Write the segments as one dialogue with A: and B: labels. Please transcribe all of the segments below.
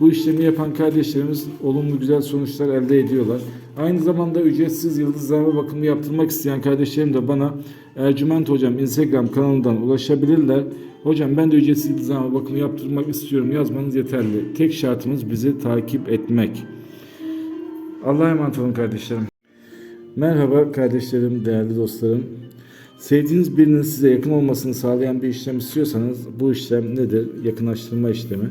A: Bu işlemi yapan kardeşlerimiz olumlu güzel sonuçlar elde ediyorlar. Aynı zamanda ücretsiz yıldızlarma bakımı yaptırmak isteyen kardeşlerim de bana Ercüment Hocam Instagram kanalından ulaşabilirler. Hocam ben de ücretsiz yıldızlarma bakımı yaptırmak istiyorum yazmanız yeterli. Tek şartımız bizi takip etmek. Allah'a emanet olun kardeşlerim. Merhaba kardeşlerim, değerli dostlarım. Sevdiğiniz birinin size yakın olmasını sağlayan bir işlem istiyorsanız bu işlem nedir? Yakınlaştırma işlemi.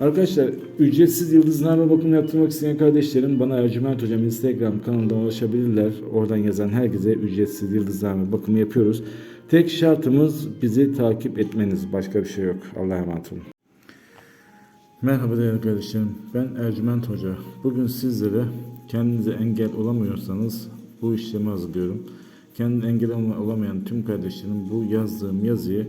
A: Arkadaşlar ücretsiz yıldızlarla bakım yaptırmak isteyen kardeşlerim bana Ercüment Hocam Instagram kanalından ulaşabilirler. Oradan yazan herkese ücretsiz yıldızlarla bakımı yapıyoruz. Tek şartımız bizi takip etmeniz. Başka bir şey yok. Allah'a emanet olun. Merhaba değerli kardeşlerim. Ben Ercüment Hoca. Bugün sizlere kendinize engel olamıyorsanız bu işlemi hazırlıyorum. Kendine engel olamayan tüm kardeşlerim bu yazdığım yazıyı